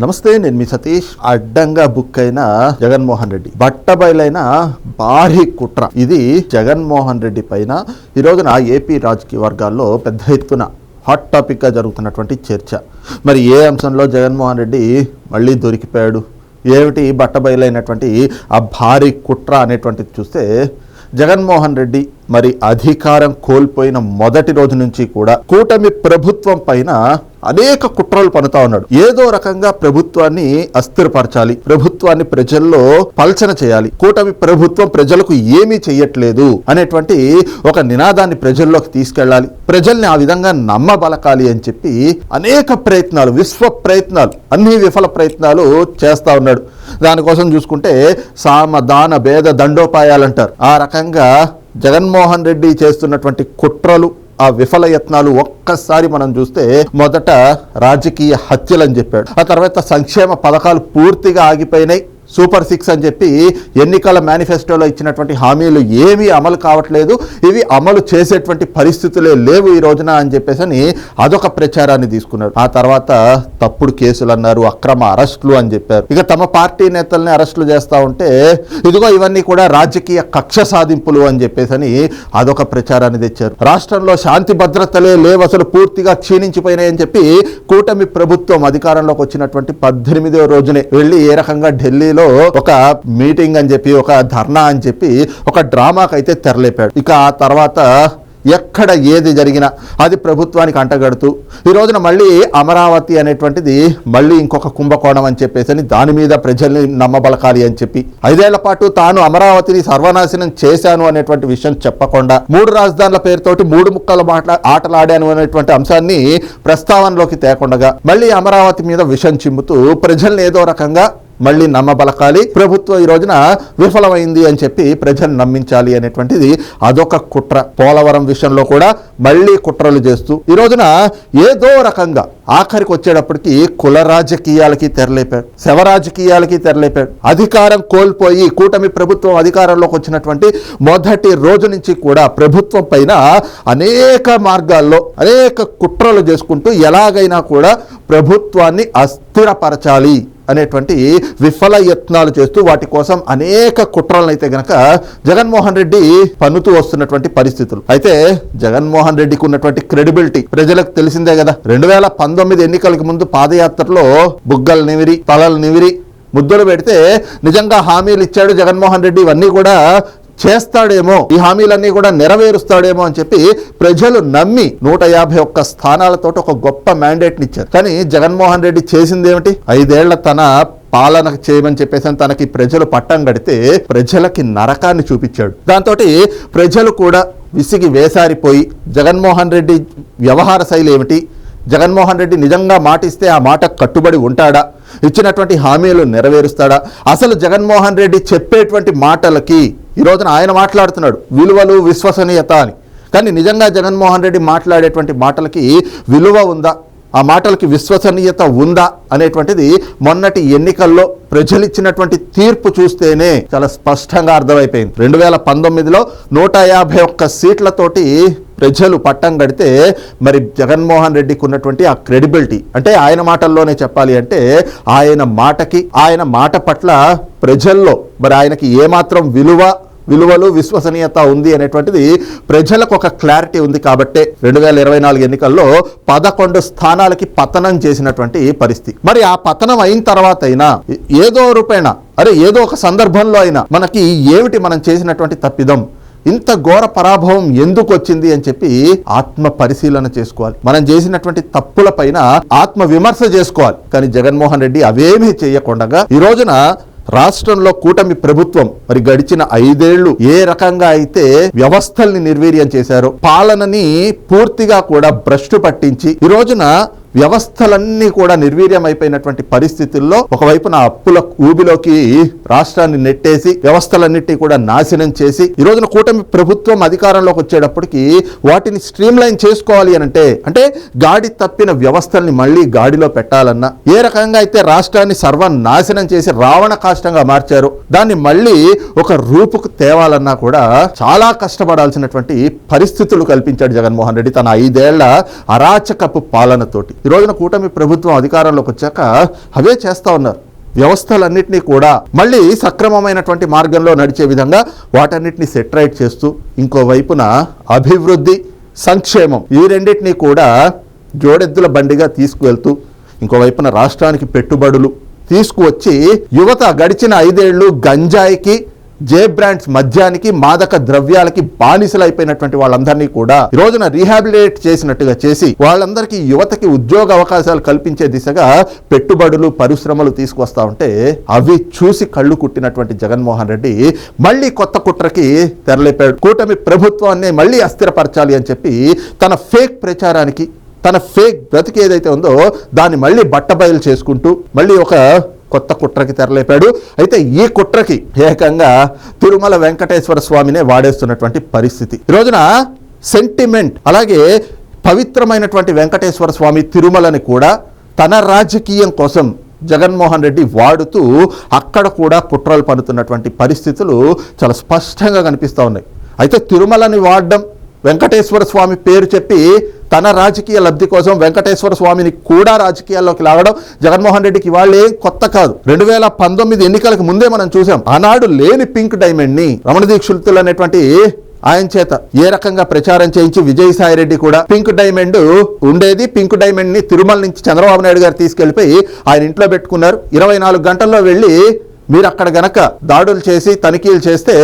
నమస్తే నేను మీ సతీష్. అడ్డంగా బుక్ అయిన జగన్మోహన్ రెడ్డి. బట్టబయలైన భారీ కుట్ర. ఇది జగన్మోహన్ రెడ్డి పైన ఈ రోజున ఏపీ రాజకీయ వర్గాల్లో పెద్ద ఎత్తున హాట్ టాపిక్గా జరుగుతున్నటువంటి చర్చ. మరి ఏ అంశంలో జగన్మోహన్ రెడ్డి మళ్ళీ దొరికిపోయాడు? ఏమిటి బట్టబయలైనటువంటి ఆ భారీ కుట్ర అనేటువంటిది చూస్తే జగన్మోహన్ రెడ్డి మరి అధికారం కోల్పోయిన మొదటి రోజు నుంచి కూడా కూటమి ప్రభుత్వం పైన అనేక కుట్రలు పనుతా ఉన్నాడు. ఏదో రకంగా ప్రభుత్వాన్ని అస్థిరపరచాలి. ప్రభుత్వాన్ని ప్రజల్లో పల్చన చేయాలి. కూటమి ప్రభుత్వం ప్రజలకు ఏమీ చెయ్యట్లేదు అనేటువంటి ఒక నినాదాన్ని ప్రజల్లోకి తీసుకెళ్ళాలి. ప్రజల్ని ఆ విధంగా నమ్మబలకాలి అని చెప్పి అనేక ప్రయత్నాలు విశ్వ ప్రయత్నాలు అన్ని విఫల ప్రయత్నాలు చేస్తా ఉన్నాడు. దానికోసం చూసుకుంటే సామ దాన భేద దండోపాయాలంటారు. ఆ రకంగా జగన్మోహన్ రెడ్డి చేస్తున్నటువంటి కుట్రలు ఆ విఫల యత్నాలు ఒక్కసారి మనం చూస్తే మొదట రాజకీయ హత్యలని చెప్పాడు. ఆ తర్వాత సంక్షేమ పథకాలు పూర్తిగా ఆగిపోయినాయి. సూపర్ సిక్స్ అని చెప్పి ఎన్నికల మేనిఫెస్టోలో ఇచ్చినటువంటి హామీలు ఏమీ అమలు కావట్లేదు. ఇవి అమలు చేసేటువంటి పరిస్థితులే లేవు ఈ రోజున అని చెప్పేసి అని అదొక ప్రచారాన్ని తీసుకున్నారు. ఆ తర్వాత తప్పుడు కేసులు అన్నారు అక్రమ అరెస్టులు అని చెప్పారు. ఇక తమ పార్టీ నేతల్ని అరెస్టులు చేస్తా ఉంటే ఇదిగో ఇవన్నీ కూడా రాజకీయ కక్ష సాధింపులు అని చెప్పేసి అని అదొక ప్రచారాన్ని తెచ్చారు. రాష్ట్రంలో శాంతి భద్రతలే లేవు అసలు పూర్తిగా క్షీణించిపోయినాయని చెప్పి కూటమి ప్రభుత్వం అధికారంలోకి వచ్చినటువంటి పద్దెనిమిదో రోజునే వెళ్ళి ఏ రకంగా ఢిల్లీలో ఒక మీటింగ్ అని చెప్పి ఒక ధర్నా అని చెప్పి ఒక డ్రామాకి అయితే తెరలేపాడు. ఇక ఆ తర్వాత ఎక్కడ ఏది జరిగినా అది ప్రభుత్వానికి అంటగడుతూ ఈ రోజున మళ్ళీ అమరావతి అనేటువంటిది మళ్ళీ ఇంకొక కుంభకోణం అని చెప్పేసి అని దాని మీద ప్రజల్ని నమ్మబలకాలి అని చెప్పి ఐదేళ్ళ పాటు తాను అమరావతిని సర్వనాశనం చేశాను అనేటువంటి విషయం చెప్పకుండా మూడు రాజధానుల పేరుతోటి మూడు ముక్కల మాట్లా ఆటలాడాను అనేటువంటి అంశాన్ని ప్రస్తావనలోకి తేకుండగా మళ్ళీ అమరావతి మీద విషం చిమ్ముతూ ప్రజల్ని ఏదో రకంగా మళ్ళీ నమ్మబలకాలి. ప్రభుత్వం ఈ రోజున విఫలమైంది అని చెప్పి ప్రజలు నమ్మించాలి అనేటువంటిది అదొక కుట్ర. పోలవరం విషయంలో కూడా మళ్ళీ కుట్రలు చేస్తూ ఈ రోజున ఏదో రకంగా ఆఖరికి వచ్చేటప్పటికి కుల రాజకీయాలకి తెరలేపాడు. శవ రాజకీయాలకి తెరలేపాడు. అధికారం కోల్పోయి కూటమి ప్రభుత్వం అధికారంలోకి వచ్చినటువంటి మొదటి రోజు నుంచి కూడా ప్రభుత్వం పైన అనేక మార్గాల్లో అనేక కుట్రలు చేసుకుంటూ ఎలాగైనా కూడా ప్రభుత్వాన్ని అస్థిరపరచాలి. అనేటువంటి విఫల యత్నాలు చేస్తూ వాటి కోసం అనేక కుట్రలను అయితే గనక జగన్మోహన్ రెడ్డి పన్నుతూ వస్తున్నటువంటి పరిస్థితులు. అయితే జగన్మోహన్ రెడ్డికి ఉన్నటువంటి క్రెడిబిలిటీ ప్రజలకు తెలిసిందే కదా. రెండు వేల పంతొమ్మిది ఎన్నికలకు ముందు పాదయాత్రలో బుగ్గలు నివిరి తలలు నివిరి ముద్దులు పెడితే నిజంగా హామీలు ఇచ్చాడు జగన్మోహన్ రెడ్డి. ఇవన్నీ కూడా చేస్తాడేమో ఈ హామీలన్నీ కూడా నెరవేరుస్తాడేమో అని చెప్పి ప్రజలు నమ్మి నూట యాభై ఒక్క స్థానాలతో ఒక గొప్ప మ్యాండేట్ని ఇచ్చారు. కానీ జగన్మోహన్ రెడ్డి చేసింది ఏమిటి? ఐదేళ్ళ తన పాలన చేయమని చెప్పేసి తనకి ప్రజలు పట్టం కడితే ప్రజలకి నరకాన్ని చూపించాడు. దాంతో ప్రజలు కూడా విసిగి వేసారిపోయి జగన్మోహన్ రెడ్డి వ్యవహార శైలి ఏమిటి? జగన్మోహన్ రెడ్డి నిజంగా మాటిస్తే ఆ మాట కట్టుబడి ఉంటాడా? ఇచ్చినటువంటి హామీలు నెరవేరుస్తాడా? అసలు జగన్మోహన్ రెడ్డి చెప్పేటువంటి మాటలకి ఈ రోజున ఆయన మాట్లాడుతున్నాడు విలువలు విశ్వసనీయత అని. కానీ నిజంగా జగన్మోహన్ రెడ్డి మాట్లాడేటువంటి మాటలకి విలువ ఉందా? ఆ మాటలకి విశ్వసనీయత ఉందా? అనేటువంటిది మొన్నటి ఎన్నికల్లో ప్రజలు ఇచ్చినటువంటి తీర్పు చూస్తేనే చాలా స్పష్టంగా అర్థమైపోయింది. రెండు వేల పంతొమ్మిదిలో నూట యాభై ఒక్క సీట్లతోటి ప్రజలు పట్టం కడితే మరి జగన్మోహన్ రెడ్డికి ఉన్నటువంటి ఆ క్రెడిబిలిటీ అంటే ఆయన మాటల్లోనే చెప్పాలి అంటే ఆయన మాటకి ఆయన మాట పట్ల ప్రజల్లో మరి ఆయనకి ఏమాత్రం విలువ విలువలు విశ్వసనీయత ఉంది అనేటువంటిది ప్రజలకు ఒక క్లారిటీ ఉంది కాబట్టే రెండు వేల ఇరవై నాలుగు ఎన్నికల్లో పదకొండు స్థానాలకి పతనం చేసినటువంటి పరిస్థితి. మరి ఆ పతనం అయిన తర్వాత అయినా ఏదో రూపేణ అరే ఏదో ఒక సందర్భంలో అయినా మనకి ఏమిటి మనం చేసినటువంటి తప్పిదం? ఇంత ఘోర పరాభవం ఎందుకు వచ్చింది అని చెప్పి ఆత్మ పరిశీలన చేసుకోవాలి. మనం చేసినటువంటి తప్పుల పైన ఆత్మ విమర్శ చేసుకోవాలి. కానీ జగన్మోహన్ రెడ్డి అవేమీ చేయకుండా ఈ రోజున రాష్ట్రంలో కూటమి ప్రభుత్వం మరి గడిచిన ఐదేళ్ళు ఏ రకంగా అయితే వ్యవస్థల్ని నిర్వీర్యం చేశారో పాలనని పూర్తిగా కూడా భ్రష్టు పట్టించి ఈ రోజున వ్యవస్థలన్నీ కూడా నిర్వీర్యమైపోయినటువంటి పరిస్థితుల్లో ఒకవైపున అప్పుల ఊబిలోకి రాష్ట్రాన్ని నెట్టేసి వ్యవస్థలన్నిటి కూడా నాశనం చేసి ఈ రోజున కూటమి ప్రభుత్వం అధికారంలోకి వచ్చేటప్పటికి వాటిని స్ట్రీమ్ లైన్ చేసుకోవాలి అని అంటే అంటే గాడి తప్పిన వ్యవస్థల్ని మళ్ళీ గాడిలో పెట్టాలన్నా ఏ రకంగా అయితే రాష్ట్రాన్ని సర్వనాశనం చేసి రావణ కాష్టంగా మార్చారు దాన్ని మళ్ళీ ఒక రూపుకు తేవాలన్నా కూడా చాలా కష్టపడాల్సినటువంటి పరిస్థితులు కల్పించాడు జగన్మోహన్ రెడ్డి తన ఐదేళ్ళ అరాచకపు పాలనతోటి. ఈ రోజున కూటమి ప్రభుత్వం అధికారంలోకి వచ్చాక అవే చేస్తూ ఉన్నారు. వ్యవస్థలన్నింటినీ కూడా మళ్ళీ సక్రమమైనటువంటి మార్గంలో నడిచే విధంగా వాటన్నిటిని సెటరైట్ చేస్తూ ఇంకోవైపున అభివృద్ధి సంక్షేమం ఈ రెండింటినీ కూడా జోడెద్దుల బండిగా తీసుకువెళ్తూ ఇంకోవైపున రాష్ట్రానికి పెట్టుబడులు తీసుకువచ్చి యువత గడిచిన ఐదేళ్ళు గంజాయికి జే బ్రాండ్స్ మద్యానికి మాదక ద్రవ్యాలకి బానిసలైపోయినటువంటి వాళ్ళందరినీ కూడా ఈ రోజున రీహాబిలిటేట్ చేసినట్టుగా చేసి వాళ్ళందరికీ యువతకి ఉద్యోగ అవకాశాలు కల్పించే దిశగా పెట్టుబడులు పరిశ్రమలు తీసుకొస్తా ఉంటే అవి చూసి కళ్ళు కుట్టినటువంటి జగన్మోహన్ రెడ్డి మళ్ళీ కొత్త కుట్రకి తెరలేపాడు. కూటమి ప్రభుత్వాన్ని మళ్ళీ అస్థిరపరచాలి అని చెప్పి తన ఫేక్ ప్రచారానికి తన ఫేక్ బ్రతికి ఏదైతే ఉందో దాన్ని మళ్ళీ బట్టబయలు చేసుకుంటూ మళ్ళీ ఒక కొత్త కుట్రకి తెరలేపాడు. అయితే ఈ కుట్రకి ఏకంగా తిరుమల వెంకటేశ్వర స్వామినే వాడేస్తున్నటువంటి పరిస్థితి. ఈ రోజున సెంటిమెంట్ అలాగే పవిత్రమైనటువంటి వెంకటేశ్వర స్వామి తిరుమలని కూడా తన రాజకీయం కోసం జగన్మోహన్ రెడ్డి వాడుతూ అక్కడ కూడా కుట్రలు పడుతున్నటువంటి పరిస్థితులు చాలా స్పష్టంగా కనిపిస్తూ ఉన్నాయి. అయితే తిరుమలని వాడడం వెంకటేశ్వర స్వామి పేరు చెప్పి తన రాజకీయ లబ్ధి కోసం వెంకటేశ్వర స్వామిని కూడా రాజకీయాల్లోకి లాగడం జగన్మోహన్ రెడ్డికి వాళ్ళే కొత్త కాదు. రెండు వేల పంతొమ్మిది ఎన్నికలకు ముందే మనం చూసాం ఆనాడు లేని పింక్ డైమండ్ని రమణ దీక్షితులు అనేటువంటి ఆయన చేత ఏ రకంగా ప్రచారం చేయించి విజయసాయి రెడ్డి కూడా పింక్ డైమండ్ ఉండేది. పింక్ డైమండ్ని తిరుమల నుంచి చంద్రబాబు నాయుడు గారు తీసుకెళ్ళిపోయి ఆయన ఇంట్లో పెట్టుకున్నారు. ఇరవై నాలుగు గంటల్లో వెళ్ళి మీరు అక్కడ గనక దాడులు చేసి తనిఖీలు చేస్తే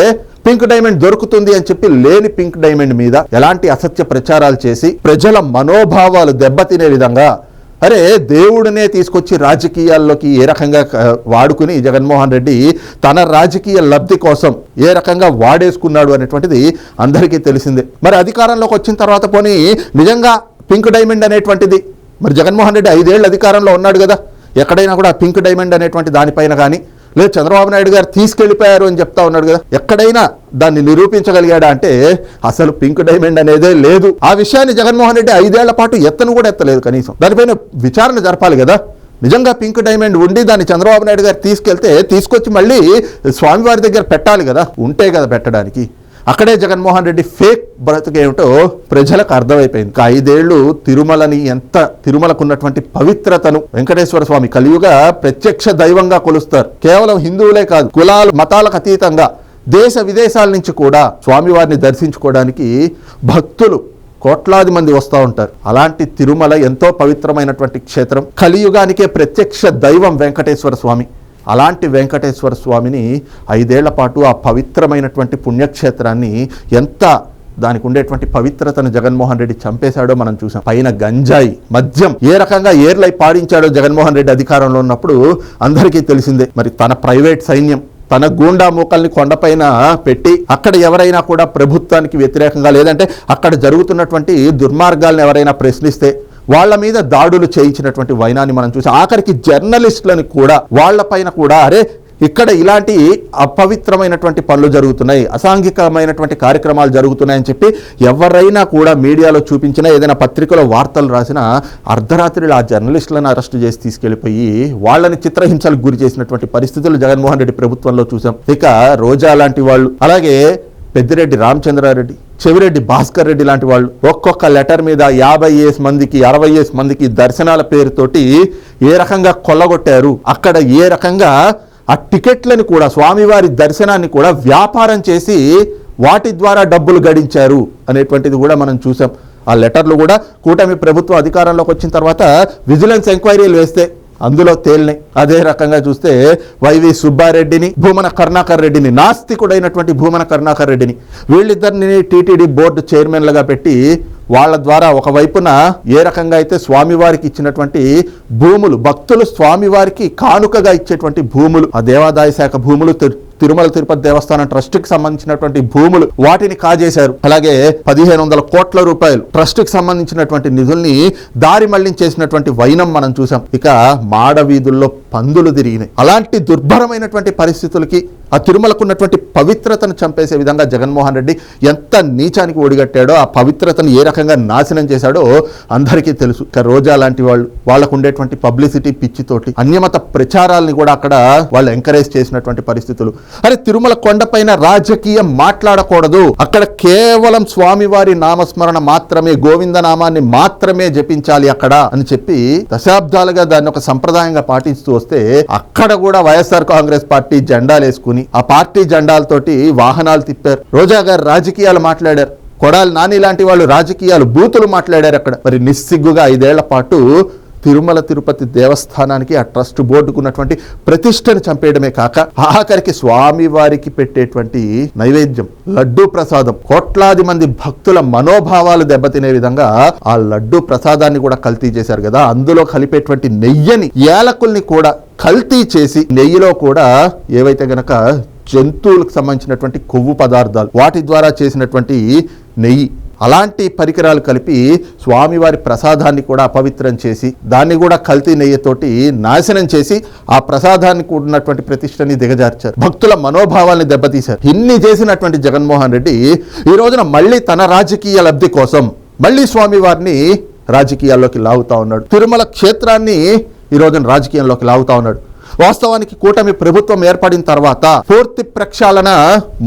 పింక్ డైమండ్ దొరుకుతుంది అని చెప్పి లేని పింక్ డైమండ్ మీద ఎలాంటి అసత్య ప్రచారాలు చేసి ప్రజల మనోభావాలు దెబ్బతినే విధంగా అరే దేవుడినే తీసుకొచ్చి రాజకీయాల్లోకి ఏ రకంగా వాడుకుని జగన్మోహన్ రెడ్డి తన రాజకీయ లబ్ధి కోసం ఏ రకంగా వాడేసుకున్నాడు అనేటువంటిది అందరికీ తెలిసిందే. మరి అధికారంలోకి వచ్చిన తర్వాత పోనీ నిజంగా పింక్ డైమండ్ అనేటువంటిది? మరి జగన్మోహన్ రెడ్డి ఐదేళ్ళు అధికారంలో ఉన్నాడు కదా. ఎక్కడైనా కూడా పింక్ డైమండ్ అనేటువంటి దానిపైన కానీ లేదు చంద్రబాబు నాయుడు గారు తీసుకెళ్ళిపోయారు అని చెప్తా ఉన్నాడు కదా. ఎక్కడైనా దాన్ని నిరూపించగలిగాడా అంటే అసలు పింక్ డైమండ్ అనేదే లేదు. ఆ విషయాన్ని జగన్మోహన్ రెడ్డి ఐదేళ్ళ పాటు ఎత్తను కూడా ఎత్తలేదు కనీసం. దానిపైన విచారణ జరపాలి కదా. నిజంగా పింక్ డైమండ్ ఉండి దాన్ని చంద్రబాబు నాయుడు గారు తీసుకెళ్తే తీసుకొచ్చి మళ్ళీ స్వామివారి దగ్గర పెట్టాలి కదా. ఉంటే కదా పెట్టడానికి. అక్కడే జగన్మోహన్ రెడ్డి ఫేక్ బ్రతికేమిటో ప్రజలకు అర్థమైపోయింది. ఇంకా ఐదేళ్ళు తిరుమలని ఎంత తిరుమలకు ఉన్నటువంటి పవిత్రతను వెంకటేశ్వర స్వామి కలియుగ ప్రత్యక్ష దైవంగా కొలుస్తారు. కేవలం హిందువులే కాదు కులాలు మతాలకు అతీతంగా దేశ విదేశాల నుంచి కూడా స్వామివారిని దర్శించుకోవడానికి భక్తులు కోట్లాది మంది వస్తూ ఉంటారు. అలాంటి తిరుమల ఎంతో పవిత్రమైనటువంటి క్షేత్రం. కలియుగానికే ప్రత్యక్ష దైవం వెంకటేశ్వర స్వామి. అలాంటి వెంకటేశ్వర స్వామిని ఐదేళ్ళ పాటు ఆ పవిత్రమైనటువంటి పుణ్యక్షేత్రాన్ని ఎంత దానికి ఉండేటువంటి పవిత్రతను జగన్మోహన్ రెడ్డి చంపేశాడో మనం చూసాం. పైన గంజాయి మద్యం ఏ రకంగా ఏర్లై పాడించాడో జగన్మోహన్ రెడ్డి అధికారంలో ఉన్నప్పుడు అందరికీ తెలిసిందే. మరి తన ప్రైవేట్ సైన్యం తన గూండా మూకల్ని కొండపైన పెట్టి అక్కడ ఎవరైనా కూడా ప్రభుత్వానికి వ్యతిరేకంగా లేదంటే అక్కడ జరుగుతున్నటువంటి దుర్మార్గాలను ఎవరైనా ప్రశ్నిస్తే వాళ్ళ మీద దాడులు చేయించినటువంటి వైనాన్ని మనం చూసి. ఆఖరికి జర్నలిస్టులను కూడా వాళ్ళపైన కూడా అరే ఇక్కడ ఇలాంటి అపవిత్రమైనటువంటి పనులు జరుగుతున్నాయి అసాంఘికమైనటువంటి కార్యక్రమాలు జరుగుతున్నాయని చెప్పి ఎవరైనా కూడా మీడియాలో చూపించినా ఏదైనా పత్రికలో వార్తలు రాసిన అర్ధరాత్రిలో ఆ జర్నలిస్టులను అరెస్ట్ చేసి తీసుకెళ్ళిపోయి వాళ్ళని చిత్రహింసలకు గురి చేసినటువంటి పరిస్థితులు జగన్మోహన్ రెడ్డి ప్రభుత్వంలో చూసాం. ఇక రోజా లాంటి వాళ్ళు. అలాగే పెద్దిరెడ్డి రామచంద్రారెడ్డి చెవిరెడ్డి భాస్కర్ రెడ్డి లాంటి వాళ్ళు ఒక్కొక్క లెటర్ మీద యాభై ఏస్ మందికి అరవై ఏస్ మందికి దర్శనాల పేరుతోటి ఏ రకంగా కొల్లగొట్టారు అక్కడ ఏ రకంగా ఆ టికెట్లను కూడా స్వామివారి దర్శనాన్ని కూడా వ్యాపారం చేసి వాటి ద్వారా డబ్బులు గడించారు అనేటువంటిది కూడా మనం చూసాం. ఆ లెటర్లు కూడా కూటమి ప్రభుత్వం అధికారంలోకి వచ్చిన తర్వాత విజిలెన్స్ ఎంక్వైరీలు వేస్తే అందులో తేలినాయి అదే రకంగా చూస్తే వైవి సుబ్బారెడ్డిని భూమన కరుణాకర్ రెడ్డిని నాస్తికుడైనటువంటి భూమన కరుణాకర్ రెడ్డిని వీళ్ళిద్దరిని టీటీడీ బోర్డు చైర్మన్లుగా పెట్టి వాళ్ళ ద్వారా ఒకవైపున ఏ రకంగా అయితే స్వామివారికి ఇచ్చినటువంటి భూములు భక్తులు స్వామివారికి కానుకగా ఇచ్చేటువంటి భూములు ఆ దేవాదాయ శాఖ భూములు తిరు- తిరుమల తిరుపతి దేవస్థానం ట్రస్ట్కి సంబంధించినటువంటి భూములు వాటిని కాజేశారు. అలాగే పదిహేను వందల కోట్ల రూపాయలు ట్రస్ట్కి సంబంధించినటువంటి నిధుల్ని దారి మళ్ళించేసినటువంటి వైనం మనం చూసాం ఇక మాడ వీధుల్లో పందులు తిరిగినాయి. అలాంటి దుర్భరమైనటువంటి పరిస్థితులకి ఆ తిరుమలకు ఉన్నటువంటి పవిత్రతను చంపేసే విధంగా జగన్మోహన్ రెడ్డి ఎంత నీచానికి ఒడిగట్టాడో ఆ పవిత్రతను ఏ రకంగా నాశనం చేశాడో అందరికీ తెలుసు. రోజా లాంటి వాళ్ళు వాళ్ళకు ఉండేటువంటి పబ్లిసిటీ పిచ్చితోటి అన్యమత ప్రచారాలని కూడా అక్కడ వాళ్ళు ఎంకరేజ్ చేసినటువంటి పరిస్థితులు. అరే తిరుమల కొండపైన రాజకీయం మాట్లాడకూడదు. అక్కడ కేవలం స్వామివారి నామస్మరణ మాత్రమే గోవింద నామాన్ని మాత్రమే జపించాలి అక్కడ అని చెప్పి దశాబ్దాలుగా దాన్ని ఒక సంప్రదాయంగా పాటిస్తూ వస్తే అక్కడ కూడా వైఎస్ఆర్ కాంగ్రెస్ పార్టీ జెండాలు వేసుకుని ఆ పార్టీ జెండాలతోటి వాహనాలు తిప్పారు. రోజా గారు రాజకీయాలు మాట్లాడారు. కొడాలి నాని లాంటి వాళ్ళు రాజకీయాలు బూతులు మాట్లాడారు అక్కడ. మరి నిస్సిగ్గుగా ఐదేళ్ళ పాటు తిరుమల తిరుపతి దేవస్థానానికి ఆ ట్రస్ట్ బోర్డుకు ఉన్నటువంటి ప్రతిష్టను చంపేయడమే కాక ఆఖరికి స్వామి వారికి పెట్టేటువంటి నైవేద్యం లడ్డూ ప్రసాదం కోట్లాది మంది భక్తుల మనోభావాలు దెబ్బతినే విధంగా ఆ లడ్డూ ప్రసాదాన్ని కూడా కల్తీ చేశారు కదా. అందులో కలిపేటువంటి నెయ్యని ఏలకుల్ని కూడా కల్తీ చేసి నెయ్యిలో కూడా ఏవైతే గనక జంతువులకు సంబంధించినటువంటి కొవ్వు పదార్థాలు వాటి ద్వారా చేసినటువంటి నెయ్యి అలాంటి పరికరాలు కలిపి స్వామివారి ప్రసాదాన్ని కూడా అపవిత్రం చేసి దాన్ని కూడా కల్తీ నెయ్యితోటి నాశనం చేసి ఆ ప్రసాదానికి ఉన్నటువంటి ప్రతిష్టని దిగజార్చారు. భక్తుల మనోభావాల్ని దెబ్బతీశారు. ఇన్ని చేసినటువంటి జగన్మోహన్ రెడ్డి ఈ రోజున మళ్ళీ తన రాజకీయ లబ్ధి కోసం మళ్ళీ స్వామివారిని రాజకీయాల్లోకి లాగుతా ఉన్నాడు. తిరుమల క్షేత్రాన్ని ఈ రోజున రాజకీయంలోకి లాగుతా ఉన్నాడు. వాస్తవానికి కూటమి ప్రభుత్వం ఏర్పడిన తర్వాత పూర్తి ప్రక్షాళన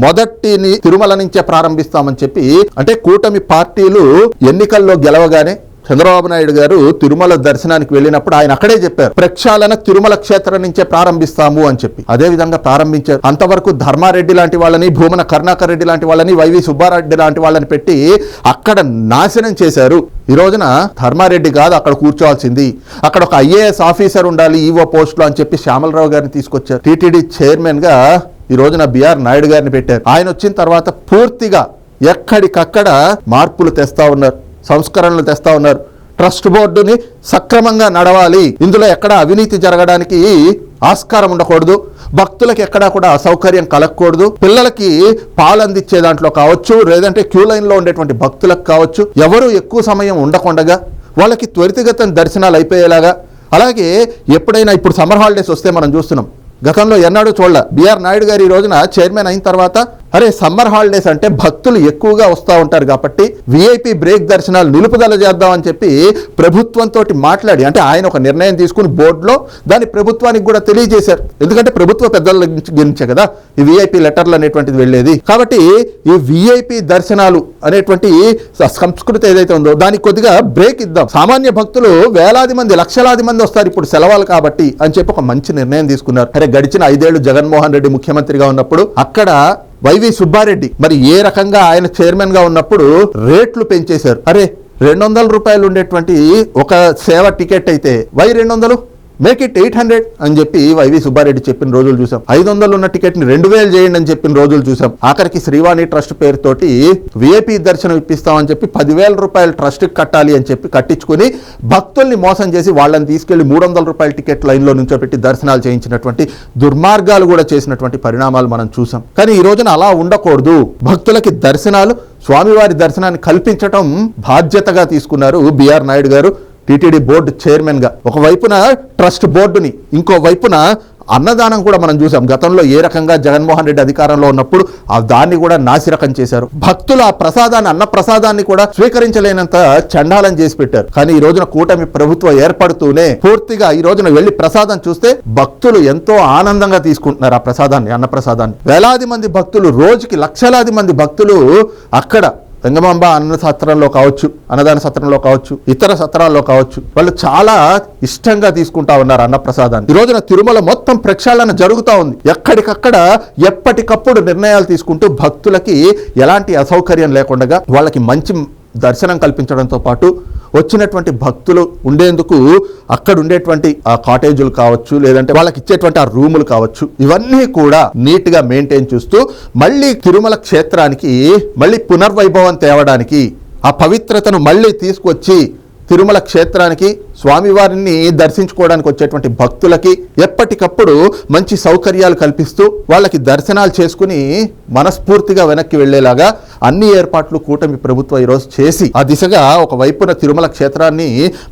మొదటిని తిరుమల నుంచే ప్రారంభిస్తామని చెప్పి అంటే కూటమి పార్టీలు ఎన్నికల్లో గెలవగానే చంద్రబాబు నాయుడు గారు తిరుమల దర్శనానికి వెళ్ళినప్పుడు ఆయన అక్కడే చెప్పారు ప్రక్షాళన తిరుమల క్షేత్రం నుంచే ప్రారంభిస్తాము అని చెప్పి. అదే విధంగా ప్రారంభించారు. అంతవరకు ధర్మారెడ్డి లాంటి వాళ్ళని భూమన కరుణాకర్ రెడ్డి లాంటి వాళ్ళని వైవి సుబ్బారెడ్డి లాంటి వాళ్ళని పెట్టి అక్కడ నాశనం చేశారు. ఈ రోజున ధర్మారెడ్డి కాదు అక్కడ కూర్చోవాల్సింది. అక్కడ ఒక ఐఏఎస్ ఆఫీసర్ ఉండాలి ఈవో పోస్టులో అని చెప్పి శ్యామలరావు గారిని తీసుకొచ్చారు. టీటీడీ చైర్మన్గా ఈ రోజున బిఆర్ నాయుడు గారిని పెట్టారు. ఆయన వచ్చిన తర్వాత పూర్తిగా ఎక్కడికక్కడ మార్పులు తెస్తా ఉన్నారు. సంస్కరణలు తెస్తా ఉన్నారు. ట్రస్ట్ బోర్డుని సక్రమంగా నడవాలి. ఇందులో ఎక్కడ అవినీతి జరగడానికి ఆస్కారం ఉండకూడదు. భక్తులకు ఎక్కడా కూడా అసౌకర్యం కలగకూడదు. పిల్లలకి పాలు అందించే దాంట్లో కావచ్చు లేదంటే క్యూ లైన్లో ఉండేటువంటి భక్తులకు కావచ్చు ఎవరు ఎక్కువ సమయం ఉండకుండగా వాళ్ళకి త్వరితగతం దర్శనాలు అయిపోయేలాగా. అలాగే ఎప్పుడైనా ఇప్పుడు సమ్మర్ హాలిడేస్ వస్తే మనం చూస్తున్నాం. గతంలో ఎన్నాడు చూడలే. బిఆర్ నాయుడు గారు ఈ రోజున చైర్మన్ అయిన తర్వాత అరే సమ్మర్ హాలిడేస్ అంటే భక్తులు ఎక్కువగా వస్తూ ఉంటారు కాబట్టి విఐపి బ్రేక్ దర్శనాలు నిలుపుదల చేద్దామని చెప్పి ప్రభుత్వంతో మాట్లాడి అంటే ఆయన ఒక నిర్ణయం తీసుకుని బోర్డులో దాన్ని ప్రభుత్వానికి కూడా తెలియజేశారు. ఎందుకంటే ప్రభుత్వ పెద్దల నుంచి గురించే కదా ఈ విఐపి లెటర్లు అనేటువంటిది వెళ్ళేది. కాబట్టి ఈ విఐపి దర్శనాలు అనేటువంటి సంస్కృతి ఏదైతే ఉందో దానికి కొద్దిగా బ్రేక్ ఇద్దాం. సామాన్య భక్తులు వేలాది మంది లక్షలాది మంది వస్తారు ఇప్పుడు సెలవులు కాబట్టి అని చెప్పి ఒక మంచి నిర్ణయం తీసుకున్నారు. అరే గడిచిన ఐదేళ్ళు జగన్మోహన్ రెడ్డి ముఖ్యమంత్రిగా ఉన్నప్పుడు అక్కడ వైవి సుబ్బారెడ్డి. మరి ఏ రకంగా ఆయన చైర్మన్గా ఉన్నప్పుడు రేట్లు పెంచేశారు? అరే రెండు వందల రూపాయలు ఉండేటువంటి ఒక సేవ టికెట్ అయితే వై రెండు వందలు? మేక్ ఇట్ ఎయిట్ హండ్రెడ్ అని చెప్పి వైవి సుబ్బారెడ్డి చెప్పిన రోజులు చూసాం. ఐదు వందలు ఉన్న టికెట్ని రెండు వేలు చేయండి అని చెప్పిన రోజులు చూసాం. ఆఖరికి శ్రీవాణి ట్రస్ట్ పేరుతోటి విఐపి దర్శనం ఇప్పిస్తామని చెప్పి పదివేల రూపాయలు ట్రస్ట్ కట్టాలి అని చెప్పి కట్టించుకుని భక్తుల్ని మోసం చేసి వాళ్ళని తీసుకెళ్ళి మూడు వందల రూపాయల టికెట్ లైన్లో నుంచోబెట్టి దర్శనాలు చేయించినటువంటి దుర్మార్గాలు కూడా చేసినటువంటి పరిణామాలు మనం చూసాం. కానీ ఈ రోజున అలా ఉండకూడదు. భక్తులకి దర్శనాలు స్వామివారి దర్శనాన్ని కల్పించటం బాధ్యతగా తీసుకున్నారు బిఆర్ నాయుడు గారు. టీటీడీ బోర్డు చైర్మన్గా. ఒకవైపున ట్రస్ట్ బోర్డుని ఇంకో వైపున అన్నదానం కూడా మనం చూసాం. గతంలో ఏ రకంగా జగన్మోహన్ రెడ్డి అధికారంలో ఉన్నప్పుడు ఆ దాన్ని కూడా నాసిరకం చేశారు. భక్తులు ఆ ప్రసాదాన్ని అన్న ప్రసాదాన్ని కూడా స్వీకరించలేనంత చండాలం చేసి పెట్టారు. కానీ ఈ రోజున కూటమి ప్రభుత్వం ఏర్పడుతూనే పూర్తిగా ఈ రోజున వెళ్ళి ప్రసాదం చూస్తే భక్తులు ఎంతో ఆనందంగా తీసుకుంటున్నారు ఆ ప్రసాదాన్ని అన్న ప్రసాదాన్ని. వేలాది మంది భక్తులు రోజుకి లక్షలాది మంది భక్తులు అక్కడ రంగమాంబ అన్న సత్రంలో కావచ్చు అన్నదాన సత్రంలో కావచ్చు ఇతర సత్రాల్లో కావచ్చు వాళ్ళు చాలా ఇష్టంగా తీసుకుంటా ఉన్నారు అన్నప్రసాదాన్ని. ఈ రోజున తిరుమల మొత్తం ప్రక్షాళన జరుగుతూ ఉంది. ఎక్కడికక్కడ ఎప్పటికప్పుడు నిర్ణయాలు తీసుకుంటూ భక్తులకి ఎలాంటి అసౌకర్యం లేకుండా వాళ్ళకి మంచి దర్శనం కల్పించడంతో పాటు వచ్చినటువంటి భక్తులు ఉండేందుకు అక్కడ ఉండేటువంటి ఆ కాటేజీలు కావచ్చు లేదంటే వాళ్ళకి ఇచ్చేటువంటి ఆ రూములు కావచ్చు ఇవన్నీ కూడా నీట్గా మెయింటైన్ చేస్తూ మళ్ళీ తిరుమల క్షేత్రానికి మళ్ళీ పునర్వైభవం తేవడానికి ఆ పవిత్రతను మళ్ళీ తీసుకొచ్చి తిరుమల క్షేత్రానికి స్వామివారిని దర్శించుకోవడానికి వచ్చేటువంటి భక్తులకి ఎప్పటికప్పుడు మంచి సౌకర్యాలు కల్పిస్తూ వాళ్ళకి దర్శనాలు చేసుకుని మనస్ఫూర్తిగా వెనక్కి వెళ్ళేలాగా అన్ని ఏర్పాట్లు కూటమి ప్రభుత్వం ఈరోజు చేసి ఆ దిశగా ఒక వైపున తిరుమల క్షేత్రాన్ని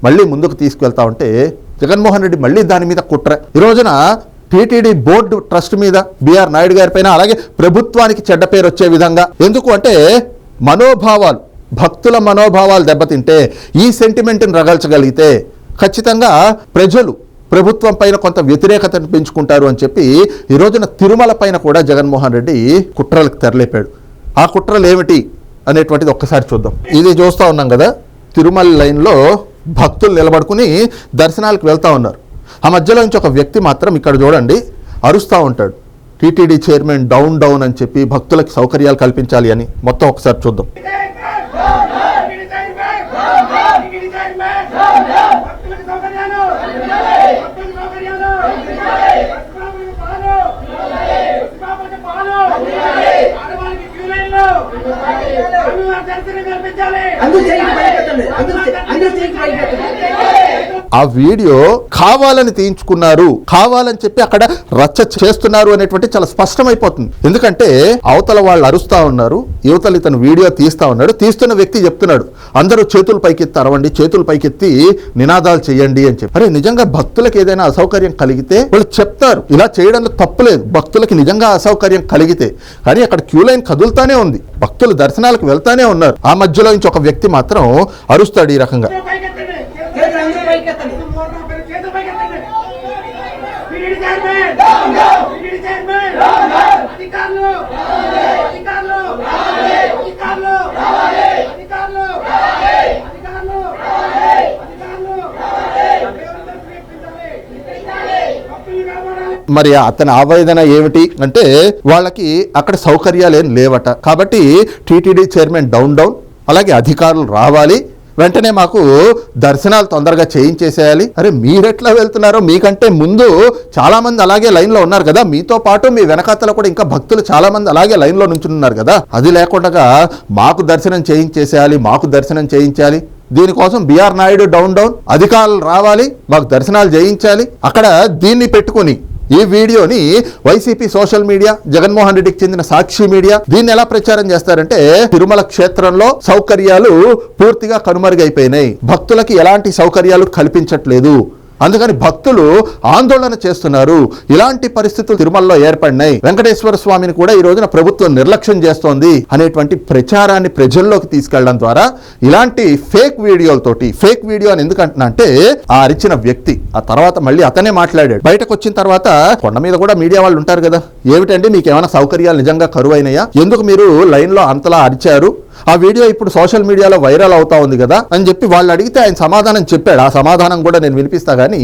మళ్ళీ ముందుకు తీసుకెళ్తా ఉంటే జగన్మోహన్ రెడ్డి మళ్ళీ దాని మీద కుట్ర. ఈ రోజున టీటీడీ బోర్డు ట్రస్ట్ మీద బిఆర్ నాయుడు గారి పైన అలాగే ప్రభుత్వానికి చెడ్డ పేరు వచ్చే విధంగా. ఎందుకు అంటే మనోభావాలు భక్తుల మనోభావాలు దెబ్బతింటే ఈ సెంటిమెంట్ని రగల్చగలిగితే ఖచ్చితంగా ప్రజలు ప్రభుత్వం పైన కొంత వ్యతిరేకతను పెంచుకుంటారు అని చెప్పి ఈ రోజున తిరుమల పైన కూడా జగన్మోహన్ రెడ్డి కుట్రలకు తెరలేపాడు. ఆ కుట్రలు ఏమిటి అనేటువంటిది ఒక్కసారి చూద్దాం. ఇది చూస్తూ ఉన్నాం కదా తిరుమల లైన్లో భక్తులు నిలబడుకుని దర్శనాలకు వెళ్తా ఉన్నారు. ఆ మధ్యలో నుంచి ఒక వ్యక్తి మాత్రం ఇక్కడ చూడండి అరుస్తూ ఉంటాడు. టీటీడీ చైర్మన్ డౌన్ డౌన్ అని చెప్పి భక్తులకు సౌకర్యాలు కల్పించాలి అని మొత్తం ఒకసారి చూద్దాం. అందరూ చేయి అందరూ చే- అందరూ చేయి ఆ వీడియో కావాలని తీయించుకున్నారు. కావాలని చెప్పి అక్కడ రచ్చ చేస్తున్నారు అనేటువంటి చాలా స్పష్టమైపోతుంది. ఎందుకంటే అవతల వాళ్ళు అరుస్తా ఉన్నారు యువతలు ఇతను వీడియో తీస్తా ఉన్నాడు తీస్తున్న వ్యక్తి చెప్తున్నాడు. అందరూ చేతులు పైకెత్తి అరవండి చేతులు పైకెత్తి నినాదాలు చేయండి అని చెప్పి. అరే నిజంగా భక్తులకు ఏదైనా అసౌకర్యం కలిగితే వాళ్ళు చెప్తారు. ఇలా చేయడంలో తప్పులేదు భక్తులకి నిజంగా అసౌకర్యం కలిగితే. కానీ అక్కడ క్యూ లైన్ కదులుతానే ఉంది. భక్తులు దర్శనాలకు వెళ్తానే ఉన్నారు. ఆ మధ్యలో నుంచి ఒక వ్యక్తి మాత్రం అరుస్తాడు ఈ రకంగా చేతులు అందరూ పైకెత్తండి. మరి అతని ఆవేదన ఏమిటి అంటే వాళ్ళకి అక్కడ సౌకర్యాలు ఏం లేవట. కాబట్టి టీటీడీ చైర్మన్ డౌన్ డౌన్ అలాగే అధికారులు రావాలి. వెంటనే మాకు దర్శనాలు తొందరగా చేయించేసేయాలి. అరే మీరెట్లా వెళ్తున్నారో మీకంటే ముందు చాలామంది అలాగే లైన్లో ఉన్నారు కదా. మీతో పాటు మీ వెనకాతల కూడా ఇంకా భక్తులు చాలామంది అలాగే లైన్లో నుంచున్నారు కదా. అది లేకుండా మాకు దర్శనం చేయించేసేయాలి మాకు దర్శనం చేయించాలి. దీనికోసం బీఆర్ నాయుడు డౌన్ డౌన్. అధికారులు రావాలి మాకు దర్శనాలు చేయించాలి. అక్కడ దీన్ని పెట్టుకొని ఈ వీడియోని వైసీపీ సోషల్ మీడియా జగన్మోహన్ రెడ్డికి చెందిన సాక్షి మీడియా దీన్ని ఎలా ప్రచారం చేస్తారంటే తిరుమల క్షేత్రంలో సౌకర్యాలు పూర్తిగా కనుమరుగైపోయినాయి. భక్తులకి ఎలాంటి సౌకర్యాలు కల్పించట్లేదు. అందుకని భక్తులు ఆందోళన చేస్తున్నారు. ఇలాంటి పరిస్థితులు తిరుమలలో ఏర్పడినాయి. వెంకటేశ్వర స్వామిని కూడా ఈ రోజున ప్రభుత్వం నిర్లక్ష్యం చేస్తోంది అనేటువంటి ప్రచారాన్ని ప్రజల్లోకి తీసుకెళ్ళడం ద్వారా. ఇలాంటి ఫేక్ వీడియోలతోటి ఫేక్ వీడియో అని ఎందుకంటున్నా అంటే ఆ అరిచిన వ్యక్తి ఆ తర్వాత మళ్ళీ అతనే మాట్లాడాడు. బయటకు వచ్చిన తర్వాత కొండ మీద కూడా మీడియా వాళ్ళు ఉంటారు కదా. ఏమిటండి మీకు ఏమైనా సౌకర్యాలు నిజంగా కరువైనయా? ఎందుకు మీరు లైన్లో అంతలా అరిచారు? ఆ వీడియో ఇప్పుడు సోషల్ మీడియాలో వైరల్ అవుతా ఉంది కదా అని చెప్పి వాళ్ళు అడిగితే ఆయన సమాధానం చెప్పాడు. ఆ సమాధానం కూడా నేను వినిపిస్తా కానీ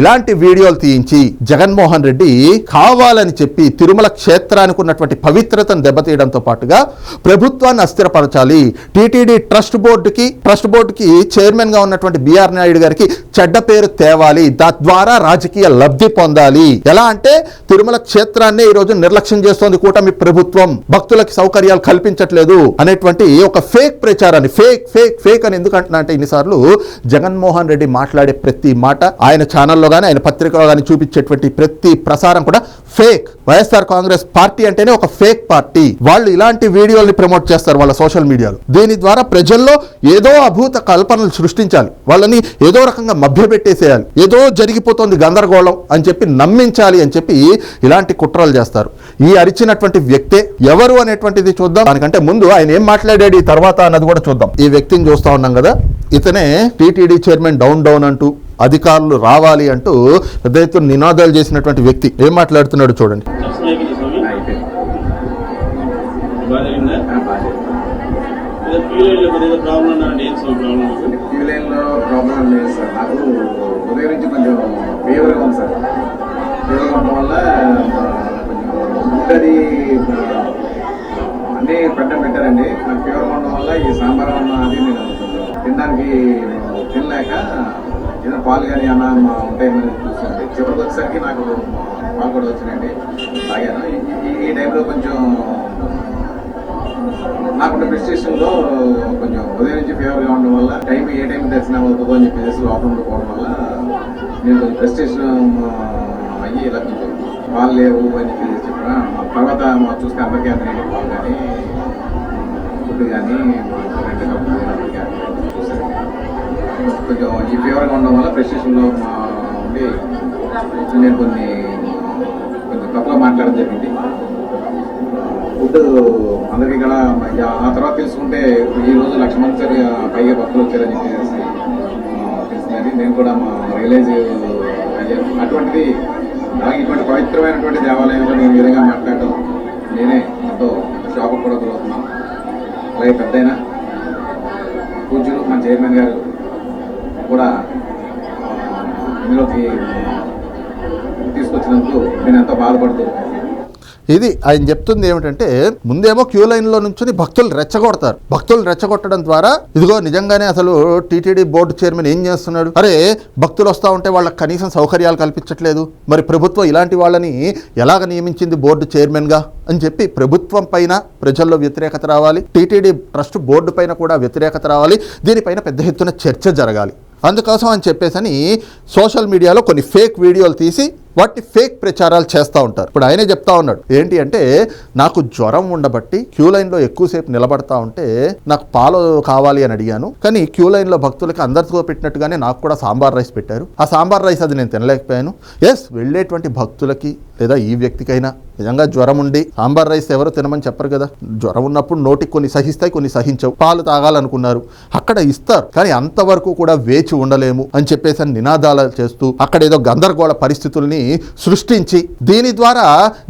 ఇలాంటి వీడియోలు తీయించి జగన్మోహన్ రెడ్డి కావాలని చెప్పి తిరుమల క్షేత్రానికి ఉన్నటువంటి పవిత్రతను దెబ్బతీయడంతో పాటుగా ప్రభుత్వాన్ని అస్థిరపరచాలి. టీటీడీ ట్రస్ట్ బోర్డుకి ట్రస్ట్ బోర్డుకి చైర్మన్గా ఉన్నటువంటి బిఆర్ నాయుడు గారికి చెడ్డ పేరు తేవాలి. తద్వారా రాజకీయ లబ్ధి పొందాలి. ఎలా అంటే తిరుమల క్షేత్రాన్ని ఈ రోజు నిర్లక్ష్యం చేస్తోంది కూటమి ప్రభుత్వం. భక్తులకి సౌకర్యాలు కల్పించట్లేదు అనేటువంటి ఒక ఫేక్ ప్రచారాన్ని ఫేక్ ఫేక్ ఫేక్ అని ఎందుకు అంటున్నా అంటే ఇన్నిసార్లు జగన్మోహన్ రెడ్డి మాట్లాడే ప్రతి మాట ఆయన ఛానల్లో కానీ ఆయన పత్రికలో కానీ చూపించేటువంటి ప్రతి ప్రసారం కూడా ఫేక్. వైఎస్ఆర్ కాంగ్రెస్ పార్టీ అంటేనే ఒక ఫేక్ పార్టీ. వాళ్ళు ఇలాంటి వీడియోల్ని ప్రమోట్ చేస్తారు వాళ్ళ సోషల్ మీడియాలో. దీని ద్వారా ప్రజల్లో ఏదో అభూత కల్పనలు సృష్టించాలి. వాళ్ళని ఏదో రకంగా మభ్యపెట్టేసేయాలి. ఏదో జరిగిపోతుంది గందరగోళం అని చెప్పి నమ్మించాలి అని చెప్పి ఇలాంటి కుట్రలు చేస్తారు. ఈ అరిచినటువంటి వ్యక్తే ఎవరు అనేటువంటిది చూద్దాం. దానికంటే ముందు ఆయన ఏం మాట్లాడాడు ఈ తర్వాత అన్నది కూడా చూద్దాం. ఈ వ్యక్తిని చూస్తా ఉన్నాం కదా. ఇతనే టీటీడీ చైర్మన్ డౌన్ డౌన్ అంటూ అధికారులు రావాలి అంటూ పెద్ద నినాదాలు చేసినటువంటి వ్యక్తి ఏం మాట్లాడుతున్నాడు చూడండి. లైన్లో సార్. నాకు కొంచెం వల్ల అన్నీ పెట్ట పెట్టారండి. నాకు ఫీవర్ ఉండడం వల్ల ఈ సాంబార్ అన్న అది నేను తినడానికి తినలేక ఏదైనా పాలు కానీ అన్న ఉంటాయని చూస్తుంది చివరికి వచ్చేసరికి నాకు పాలు కూడా వచ్చినాయండి. తాగాను. ఈ- టైంలో కొంచెం నాకున్న ప్రిస్టేషన్లో కొంచెం ఉదయం నుంచి ఫీవర్గా ఉండడం వల్ల టైం ఏ టైం దర్శనం అవుతుందో అని చెప్పేసి లోపల ఉండిపోవడం వల్ల నేను కొంచెం ప్రిస్టేషన్ అయ్యి ఇలా కొంచెం పాలు లేవు అని చెప్పేసి చెప్పిన తర్వాత మా చూస్తే అందరికీ అందరికీ పాలు కానీ ఫుడ్ కానీ రెండు కప్పులు అందరికీ అందినాయి చూసారు కొంచెం ఈ ఫీవర్గా ఉండడం వల్ల ప్రెస్టేషన్లో ఉండి నేను కొన్ని కొంచెం తప్పుగా మాట్లాడడం జరిగింది. ఫుడ్ అందరికీ ఇక్కడ ఆ తర్వాత తెలుసుకుంటే ఈ రోజు లక్ష మంది సరి పైగా భక్తులు వచ్చారని చెప్పేసి తెలిసిందండి నేను కూడా మా రియలైజ్ అయ్యాను అటువంటిది అలాగే ఇటువంటి పవిత్రమైనటువంటి దేవాలయంలో నేను ఈ విధంగా మాట్లాడటం నేనే ఎంతో షాపు కూడా గురవుతున్నాను అలాగే పెద్దయినా పూజ్యులు మా చైర్మన్ గారు కూడా ఇందులోకి తీసుకొచ్చినందుకు నేను ఎంతో బాధపడుతూ ఇది ఆయన చెప్తుంది ఏమిటంటే ముందేమో క్యూ లైన్లో నుంచుని భక్తులు రెచ్చగొడతారు. భక్తులు రెచ్చగొట్టడం ద్వారా ఇదిగో నిజంగానే అసలు టీటీడీ బోర్డు చైర్మన్ ఏం చేస్తున్నాడు? అరే భక్తులు వస్తూ ఉంటే వాళ్ళకి కనీసం సౌకర్యాలు కల్పించట్లేదు. మరి ప్రభుత్వం ఇలాంటి వాళ్ళని ఎలాగ నియమించింది బోర్డు చైర్మన్గా? అని చెప్పి ప్రభుత్వం పైన ప్రజల్లో వ్యతిరేకత రావాలి. టీటీడీ ట్రస్ట్ బోర్డు పైన కూడా వ్యతిరేకత రావాలి. దీనిపైన పెద్ద ఎత్తున చర్చ జరగాలి. అందుకోసం అని చెప్పేసని సోషల్ మీడియాలో కొన్ని ఫేక్ వీడియోలు తీసి వాటి ఫేక్ ప్రచారాలు చేస్తూ ఉంటారు. ఇప్పుడు ఆయనే చెప్తా ఉన్నాడు. ఏంటి అంటే నాకు జ్వరం ఉండబట్టి క్యూ లైన్లో ఎక్కువసేపు నిలబడతా ఉంటే నాకు పాలు కావాలి అని అడిగాను. కానీ క్యూ లైన్లో భక్తులకి అందరితో పెట్టినట్టుగానే నాకు కూడా సాంబార్ రైస్ పెట్టారు. ఆ సాంబార్ రైస్ అది నేను తినలేకపోయాను. ఎస్ వెళ్ళేటువంటి భక్తులకి లేదా ఈ వ్యక్తికైనా నిజంగా జ్వరం ఉండి సాంబార్ రైస్ ఎవరో తినమని చెప్పరు కదా. జ్వరం ఉన్నప్పుడు నోటికి కొన్ని సహిస్తాయి కొన్ని సహించవు. పాలు తాగాలనుకున్నారు. అక్కడ ఇస్తారు. కానీ అంతవరకు కూడా వేచి ఉండలేము అని చెప్పేసి అని నినాదాలు చేస్తూ అక్కడ ఏదో గందరగోళ పరిస్థితుల్ని సృష్టించి దీని ద్వారా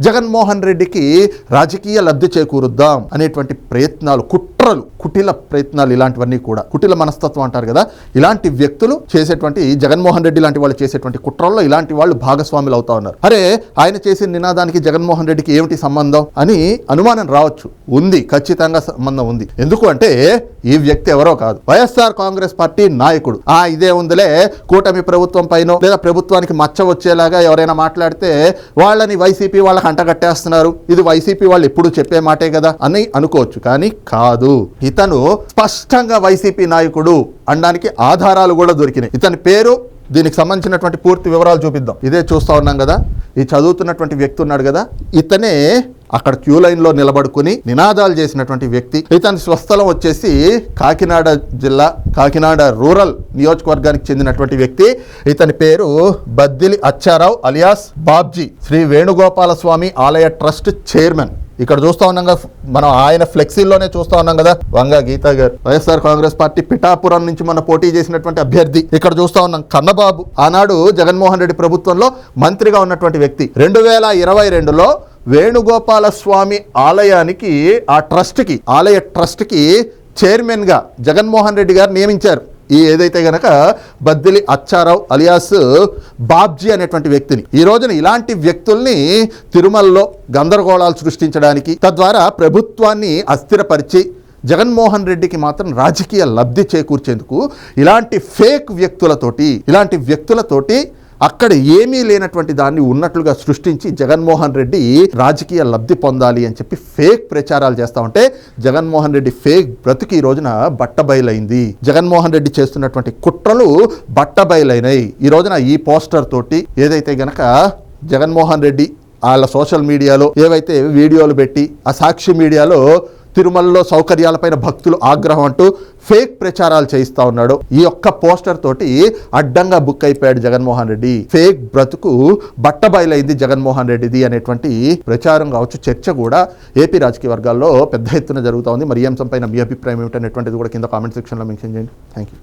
జగన్మోహన్ రెడ్డికి రాజకీయ లబ్ధి చేకూరుద్దాం అనేటువంటి ప్రయత్నాలు కుట్రలు కుటిల ప్రయత్నాలు ఇలాంటివన్నీ కూడా కుటిల మనస్తత్వం అంటారు కదా ఇలాంటి వ్యక్తులు చేసేటువంటి జగన్మోహన్ రెడ్డి లాంటి వాళ్ళు చేసేటువంటి కుట్రల్లో ఇలాంటి వాళ్ళు భాగస్వాములు అవుతా ఉన్నారు. అరే ఆయన చేసిన నినాదానికి జగన్మోహన్ రెడ్డికి ఏమిటి సంబంధం అని అనుమానం రావచ్చు. ఉంది ఖచ్చితంగా సంబంధం ఉంది. ఎందుకు అంటే ఈ వ్యక్తి ఎవరో కాదు. వైఎస్ఆర్ కాంగ్రెస్ పార్టీ నాయకుడు. ఆ ఇదే ఉందిలే కూటమి ప్రభుత్వం పైన లేదా ప్రభుత్వానికి మచ్చ వచ్చేలాగా ఎవరైనా మాట్లాడితే వాళ్ళని వైసీపీ వాళ్ళకి అంటగట్టేస్తున్నారు ఇది వైసీపీ వాళ్ళు ఎప్పుడు చెప్పే మాటే కదా అని అనుకోవచ్చు. కానీ కాదు. ఇతను స్పష్టంగా వైసీపీ నాయకుడు అనడానికి ఆధారాలు కూడా దొరికినాయి. ఇతని పేరు దీనికి సంబంధించినటువంటి పూర్తి వివరాలు చూపిద్దాం. ఇదే చూస్తా ఉన్నాం కదా. ఈ చదువుతున్నటువంటి వ్యక్తి ఉన్నాడు కదా. ఇతనే అక్కడ క్యూ లైన్లో నిలబడుకుని నినాదాలు చేసినటువంటి వ్యక్తి. ఇతని స్వస్థలం వచ్చేసి కాకినాడ జిల్లా కాకినాడ రూరల్ నియోజకవర్గానికి చెందినటువంటి వ్యక్తి. ఇతని పేరు బద్దిలి అచ్చారావు అలియాస్ బాబ్జీ. శ్రీ వేణుగోపాల స్వామి ఆలయ ట్రస్ట్ చైర్మన్. ఇక్కడ చూస్తా ఉన్నాం కదా మనం ఆయన ఫ్లెక్సీల్లోనే చూస్తా ఉన్నాం కదా. వంగ గీత గారు. వైఎస్ఆర్ కాంగ్రెస్ పార్టీ పిఠాపురం నుంచి మన పోటీ చేసినటువంటి అభ్యర్థి. ఇక్కడ చూస్తా ఉన్నాం కన్నబాబు. ఆనాడు జగన్మోహన్ రెడ్డి ప్రభుత్వంలో మంత్రిగా ఉన్నటువంటి వ్యక్తి. రెండు వేల ఇరవై రెండులో వేణుగోపాల స్వామి ఆలయానికి ఆ ట్రస్ట్కి ఆలయ ట్రస్ట్కి చైర్మన్గా జగన్మోహన్ రెడ్డి గారు నియమించారు. ఈ ఏదైతే గనక బద్దిలి అచ్చారావు అలియాస్ బాబ్జీ అనేటువంటి వ్యక్తిని ఈ రోజున ఇలాంటి వ్యక్తుల్ని తిరుమలలో గందరగోళాలు సృష్టించడానికి తద్వారా ప్రభుత్వాన్ని అస్థిరపరిచి జగన్మోహన్ రెడ్డికి మాత్రం రాజకీయ లబ్ధి చేకూర్చేందుకు ఇలాంటి ఫేక్ వ్యక్తులతోటి ఇలాంటి వ్యక్తులతోటి అక్కడ ఏమీ లేనటువంటి దాన్ని ఉన్నట్లుగా సృష్టించి జగన్మోహన్ రెడ్డి రాజకీయ లబ్ధి పొందాలి అని చెప్పి ఫేక్ ప్రచారాలు చేస్తా ఉంటే జగన్మోహన్ రెడ్డి ఫేక్ బ్రతుకు ఈ రోజున బట్టబయలైంది. జగన్మోహన్ రెడ్డి చేస్తున్నటువంటి కుట్రలు బట్టబయలైనాయి. ఈ రోజున ఈ పోస్టర్ తోటి ఏదైతే గనక జగన్మోహన్ రెడ్డి వాళ్ళ సోషల్ మీడియాలో ఏవైతే వీడియోలు పెట్టి ఆ సాక్షి మీడియాలో తిరుమలలో సౌకర్యాలపైన భక్తులు ఆగ్రహం అంటూ ఫేక్ ప్రచారాలు చేయిస్తా ఉన్నాడు. ఈ ఒక్క పోస్టర్ తోటి అడ్డంగా బుక్ అయిపోయాడు జగన్మోహన్ రెడ్డి. ఫేక్ బ్రతుకు బట్టబయలైంది జగన్మోహన్ రెడ్డిది అనేటువంటి ప్రచారం కావచ్చు చర్చ కూడా ఏపీ రాజకీయ వర్గాల్లో పెద్ద ఎత్తున జరుగుతూ ఉంది. మరి ఈ అంశంపైన మీ అభిప్రాయం ఏమిటనేటువంటిది కూడా కింద కామెంట్ సెక్షన్లో మెన్షన్ చేయండి. Thank you